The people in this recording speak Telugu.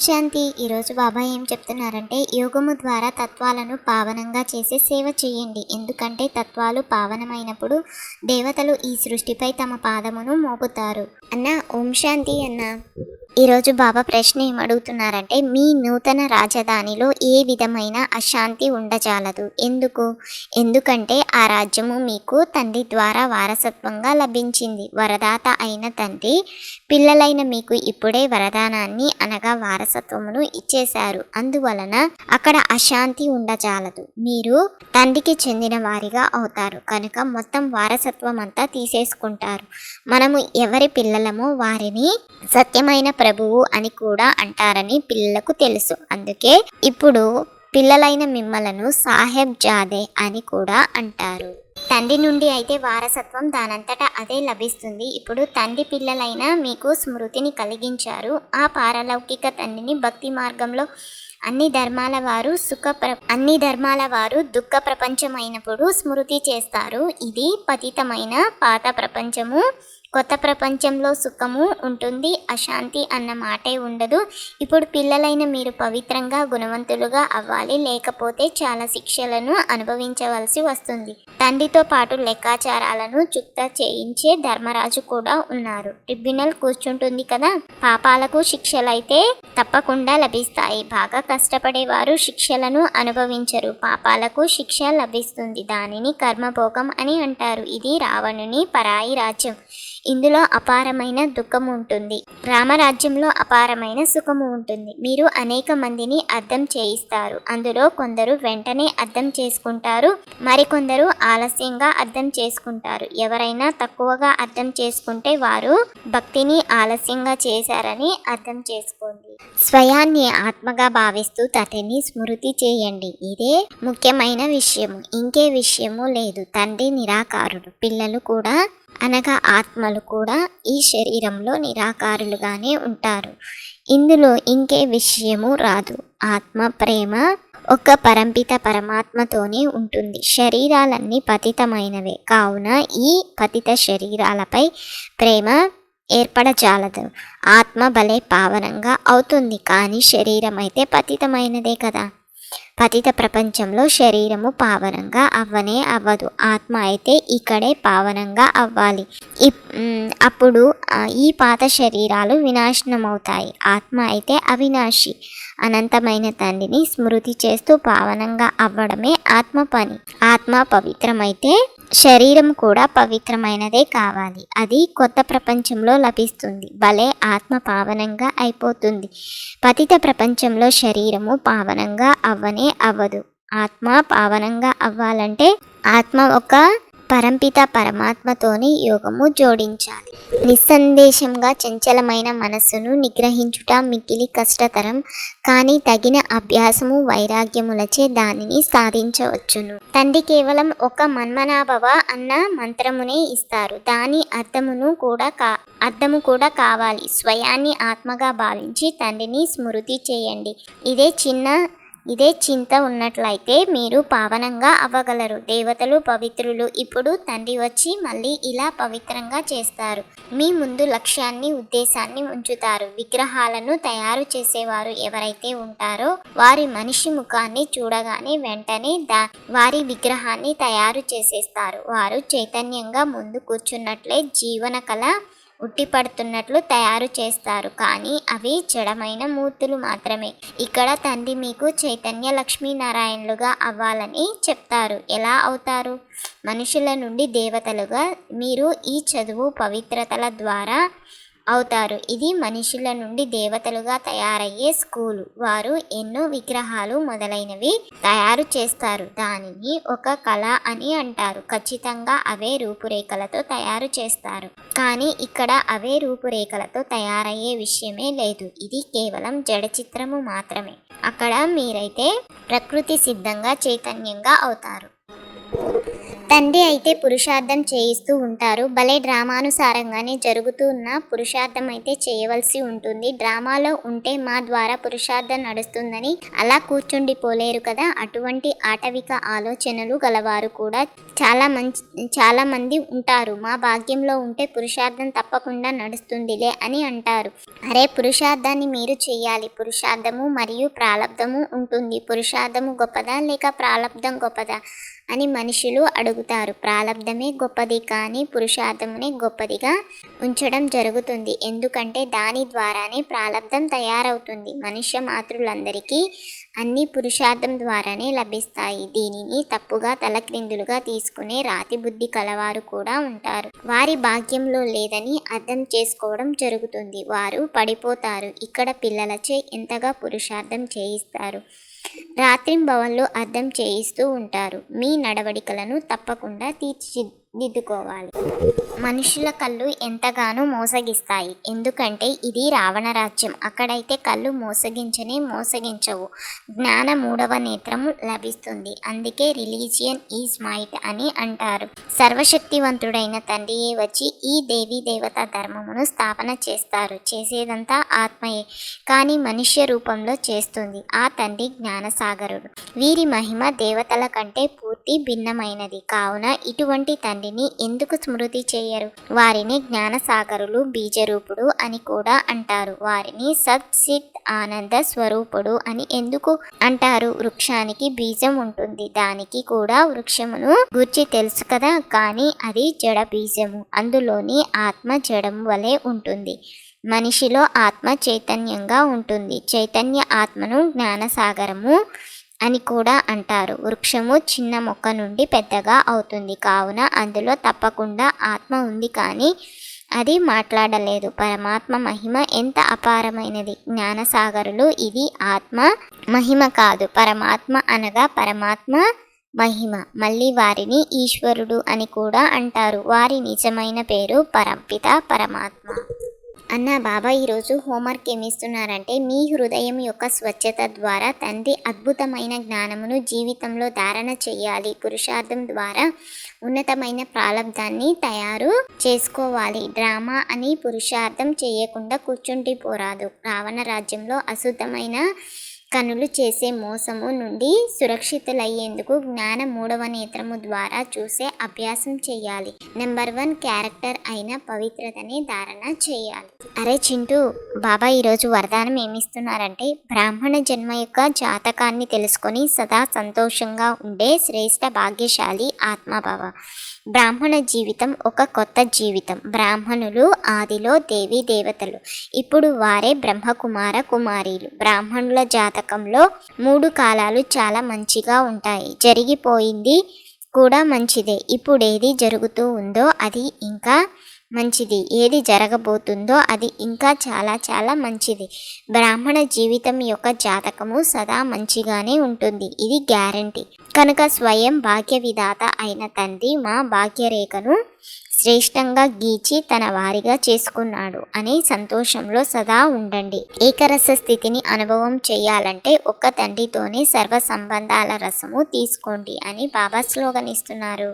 శాంతి. ఈరోజు బాబా ఏం చెప్తున్నారంటే యోగము ద్వారా తత్వాలను పావనంగా చేసే సేవ చేయండి. ఎందుకంటే తత్వాలు పావనమైనప్పుడు దేవతలు ఈ సృష్టిపై తమ పాదమును మోపుతారు. అన్న ఓం శాంతి అన్న. ఈరోజు బాబా ప్రశ్న ఏమడుగుతున్నారంటే మీ నూతన రాజధానిలో ఏ విధమైన అశాంతి ఉండజాలదు? ఎందుకు? ఎందుకంటే ఆ రాజ్యము మీకు తండ్రి ద్వారా వారసత్వంగా లభించింది. వరదాత అయిన తండ్రి పిల్లలైన మీకు ఇప్పుడే వరదానాన్ని అనగా వారసత్వమును ఇచ్చేశారు. అందువలన అక్కడ అశాంతి ఉండజాలదు. మీరు తండ్రికి చెందిన వారిగా అవుతారు. కనుక మొత్తం వారసత్వం అంతా తీసేసుకుంటారు. మనము ఎవరి పిల్లలమో వారిని సత్యమైన ప్రభువు అని కూడా అంటారని పిల్లలకు తెలుసు. అందుకే ఇప్పుడు పిల్లలైన మిమ్మలను సాహెబ్ జాదే అని కూడా అంటారు. తండ్రి నుండి అయితే వారసత్వం దానంతటా అదే లభిస్తుంది. ఇప్పుడు తండ్రి పిల్లలైన మీకు స్మృతిని కలిగించారు. ఆ పారలౌకిక తండ్రిని భక్తి మార్గంలో అన్ని ధర్మాల వారు సుఖ ప్ర అన్ని ధర్మాల వారు దుఃఖ ప్రపంచమైనప్పుడు స్మృతి చేస్తారు. ఇది పతితమైన పాత ప్రపంచము. కొత్త ప్రపంచంలో సుఖము ఉంటుంది అశాంతి అన్న మాటే ఉండదు. ఇప్పుడు పిల్లలైన మీరు పవిత్రంగా గుణవంతులుగా అవ్వాలి. లేకపోతే చాలా శిక్షలను అనుభవించవలసి వస్తుంది. తండ్రితో పాటు లెక్కాచారాలను చుక్త చేయించే ధర్మరాజు కూడా ఉన్నారు. ట్రిబ్యునల్ కూర్చుంటుంది కదా? పాపాలకు శిక్షలైతే తప్పకుండా లభిస్తాయి. బాగా కష్టపడేవారు శిక్షలను అనుభవించరు. పాపాలకు శిక్ష లభిస్తుంది. దానిని కర్మభోగం అని అంటారు. ఇది రావణుని పరాయి రాజ్యం. ఇందులో అపారమైన దుఃఖం ఉంటుంది రామరాజ్యంలో అపారమైన సుఖము ఉంటుంది మీరు అనేక మందిని అర్థం చేయిస్తారు. అందులో కొందరు వెంటనే అర్థం చేసుకుంటారు. మరికొందరు ఆలస్యంగా అర్థం చేసుకుంటారు. ఎవరైనా తక్కువగా అర్థం చేసుకుంటే వారు భక్తిని ఆలస్యంగా చేశారని అర్థం చేసుకోండి. స్వయాన్ని ఆత్మగా భావిస్తూ తటిని స్మృతి చేయండి. ఇదే ముఖ్యమైన విషయము. ఇంకే విషయము లేదు. తండ్రి నిరాకారుడు. పిల్లలు కూడా అనగా ఆత్మలు కూడా ఈ శరీరంలో నిరాకారులుగానే ఉంటారు. ఇందులో ఇంకే విషయము రాదు. ఆత్మ ప్రేమ ఒక పరంపిత పరమాత్మతోనే ఉంటుంది. శరీరాలన్నీ పతితమైనవే. కావున ఈ పతిత శరీరాలపై ప్రేమ ఏర్పడజాలదు ఆత్మ భలే పావనంగా అవుతుంది. కానీ శరీరం అయితే పతితమైనదే కదా. పతిత ప్రపంచంలో శరీరము పావనంగా అవ్వనే అవ్వదు. ఆత్మ అయితే ఇక్కడే పావనంగా అవ్వాలి. ఇప్- అప్పుడు ఈ పాత శరీరాలు వినాశనం అవుతాయి ఆత్మ అయితే అవినాశి. అనంతమైన తండ్రిని స్మృతి చేస్తూ పావనంగా అవ్వడమే ఆత్మ పని. ఆత్మ పవిత్రమైతే శరీరం కూడా పవిత్రమైనదే కావాలి. అది కొత్త ప్రపంచంలో లభిస్తుంది. భలే ఆత్మ పావనంగా అయిపోతుంది. పతిత ప్రపంచంలో శరీరము పావనంగా అవ్వనే అవ్వదు. ఆత్మ పావనంగా అవ్వాలంటే ఆత్మ ఒక పరంపిత పరమాత్మతోని యోగము జోడించాలి. నిస్సందేశంగా చంచలమైన మనస్సును నిగ్రహించుట మిక్కిలి కష్టతరం కానీ తగిన అభ్యాసము వైరాగ్యములచే దానిని సాధించవచ్చును. తండ్రి కేవలం ఒక మన్మనాభవ అన్న మంత్రమునే ఇస్తారు. దాని అర్థమును కూడా కా అర్థము కూడా కావాలి. స్వయాన్ని ఆత్మగా భావించి తండ్రిని స్మృతి చేయండి. ఇదే చిన్న ఇదే చింత ఉన్నట్లయితే మీరు పావనంగా అవ్వగలరు. దేవతలు పవిత్రులు ఇప్పుడు తండ్రి వచ్చి మళ్ళీ ఇలా పవిత్రంగా చేస్తారు. మీ ముందు లక్ష్యాన్ని ఉద్దేశాన్ని ఉంచుతారు. విగ్రహాలను తయారు చేసేవారు ఎవరైతే ఉంటారో వారి మనిషి ముఖాన్ని చూడగానే వెంటనే దా వారి విగ్రహాన్ని తయారు చేసేస్తారు. వారు చైతన్యంగా ముందు కూర్చున్నట్లే జీవన కళ ఉట్టిపడుతున్నట్లు తయారు చేస్తారు. కానీ అవి జడమైన మూర్తులు మాత్రమే. ఇక్కడ తండ్రి మీకు చైతన్య లక్ష్మీనారాయణలుగా అవ్వాలని చెప్తారు. ఎలా అవుతారు? మనుషుల నుండి దేవతలుగా మీరు ఈ చదువు పవిత్రతల ద్వారా అవుతారు. ఇది మనుషుల నుండి దేవతలుగా తయారయ్యే స్కూలు. వారు ఎన్నో విగ్రహాలు మొదలైనవి తయారు చేస్తారు. దానిని ఒక కళ అని అంటారు. ఖచ్చితంగా అవే రూపురేఖలతో తయారు చేస్తారు. కానీ ఇక్కడ అవే రూపురేఖలతో తయారయ్యే విషయమే లేదు. ఇది కేవలం జడ చిత్రము మాత్రమే. అక్కడ మీరైతే ప్రకృతి సిద్ధంగా చైతన్యంగా అవుతారు. తండ్రి అయితే పురుషార్థం చేయిస్తూ ఉంటారు. భలే డ్రామానుసారంగానే జరుగుతూ ఉన్న పురుషార్థం అయితే చేయవలసి ఉంటుంది. డ్రామాలో ఉంటే మా ద్వారా పురుషార్థం నడుస్తుందని అలా కూర్చుండిపోలేరు కదా. అటువంటి ఆటవిక ఆలోచనలు గలవారు కూడా చాలా మంచి చాలా మంది ఉంటారు. మా భాగ్యంలో ఉంటే పురుషార్థం తప్పకుండా నడుస్తుందిలే అని అంటారు. అరే పురుషార్థాన్ని మీరు చేయాలి పురుషార్థము మరియు ప్రారంధము ఉంటుంది. పురుషార్థము గొప్పదా లేక ప్రారంధం గొప్పదా అని మనుషులు అడుగుతారు. ప్రారంధమే గొప్పది కానీ పురుషార్థమునే గొప్పదిగా ఉంచడం జరుగుతుంది. ఎందుకంటే దాని ద్వారానే ప్రారంధం తయారవుతుంది. మనుష్య మాతృలందరికీ అన్ని పురుషార్థం ద్వారానే లభిస్తాయి. దీనిని తప్పుగా తలక్రిందులుగా చేసుకునే రాతి బుద్ధి కలవారు కూడా ఉంటారు. వారి భాగ్యంలో లేదని అర్థం చేసుకోవడం జరుగుతుంది. వారు పడిపోతారు. ఇక్కడ పిల్లలచే ఎంతగా పురుషార్థం చేయిస్తారు? రాత్రింబవళ్ళు అర్థం చేయిస్తూ ఉంటారు. మీ నడవడికలను తప్పకుండా తీర్చిదిద్దుకోవాలి. మనుషుల కళ్ళు ఎంతగానో మోసగిస్తాయి. ఎందుకంటే ఇది రావణ రాజ్యం అక్కడైతే కళ్ళు మోసగించనే మోసగించవు. జ్ఞాన మూడవ నేత్రము లభిస్తుంది. అందుకే రిలీజియన్ ఈజ్ మైట్ అని అంటారు. సర్వశక్తివంతుడైన తండ్రియే వచ్చి ఈ దేవీ దేవత ధర్మమును స్థాపన చేస్తారు. చేసేదంతా ఆత్మయే. కానీ మనుష్య రూపంలో చేస్తుంది. ఆ తండ్రి జ్ఞానసాగరుడు. వీరి మహిమ దేవతల కంటే పూర్తి భిన్నమైనది. కావున ఇటువంటి తండ్రిని ఎందుకు స్మృతి చేయ చేయరు. వారిని జ్ఞానసాగరులు బీజరూపుడు అని కూడా అంటారు. వారిని సత్ సిత్ ఆనంద స్వరూపుడు అని ఎందుకు అంటారు? వృక్షానికి బీజం ఉంటుంది. దానికి కూడా వృక్షమును గుర్చి తెలుసు కదా? కానీ అది జడ బీజము. అందులోని ఆత్మ జడం వలె ఉంటుంది. మనిషిలో ఆత్మ చైతన్యంగా ఉంటుంది. చైతన్య ఆత్మను జ్ఞానసాగరము అని కూడా అంటారు. వృక్షము చిన్న మొక్క నుండి పెద్దగా అవుతుంది. కావున అందులో తప్పకుండా ఆత్మ ఉంది కానీ అది మాట్లాడలేదు. పరమాత్మ మహిమ ఎంత అపారమైనది. జ్ఞానసాగరులు ఇది ఆత్మ మహిమ కాదు. పరమాత్మ అనగా పరమాత్మ మహిమ. మళ్ళీ వారిని ఈశ్వరుడు అని కూడా అంటారు. వారి నిజమైన పేరు పరంపిత పరమాత్మ. అన్న బాబా ఈరోజు హోంవర్క్ ఏమిస్తున్నారంటే మీ హృదయం యొక్క స్వచ్ఛత ద్వారా తండ్రి అద్భుతమైన జ్ఞానమును జీవితంలో ధారణ చేయాలి. పురుషార్థం ద్వారా ఉన్నతమైన ప్రారంధాన్ని తయారు చేసుకోవాలి. డ్రామా అని పురుషార్థం చేయకుండా కూర్చుండి పోరాదు. రావణ రాజ్యంలో అశుద్ధమైన కనులు చేసే మోసము నుండి సురక్షితులయ్యేందుకు జ్ఞాన మూడవ నేత్రము ద్వారా చూసే అభ్యాసం చేయాలి. నెంబర్ వన్ క్యారెక్టర్ అయిన పవిత్రతని ధారణ చేయాలి. అరే చింటూ బాబా ఈరోజు వరదానం ఏమిస్తున్నారంటే బ్రాహ్మణ జన్మ యొక్క జాతకాన్ని తెలుసుకొని సదా సంతోషంగా ఉండే శ్రేష్ట భాగ్యశాలి ఆత్మభావ బ్రాహ్మణ జీవితం ఒక కొత్త జీవితం. బ్రాహ్మణులు ఆదిలో దేవీ దేవతలు. ఇప్పుడు వారే బ్రహ్మకుమార కుమారీలు. బ్రాహ్మణుల జాతకంలో మూడు కాలాలు చాలా మంచిగా ఉంటాయి. జరిగిపోయింది కూడా మంచిదే. ఇప్పుడు ఏది జరుగుతూ ఉందో అది ఇంకా మంచిది. ఏది జరగబోతుందో అది ఇంకా చాలా చాలా మంచిది. బ్రాహ్మణ జీవితం యొక్క జాతకము సదా మంచిగానే ఉంటుంది. ఇది గ్యారంటీ. కనుక స్వయం భాగ్య విధాత అయిన తండ్రి మా భాగ్యరేఖను శ్రేష్టంగా గీచి తన వారిగా చేసుకున్నాడు అనే సంతోషంలో సదా ఉండండి. ఏకరస స్థితిని అనుభవం చేయాలంటే ఒక్క తండ్రితోనే సర్వ సంబంధాల రసము తీసుకోండి అని బాబా స్లోగన్ ఇస్తున్నారు.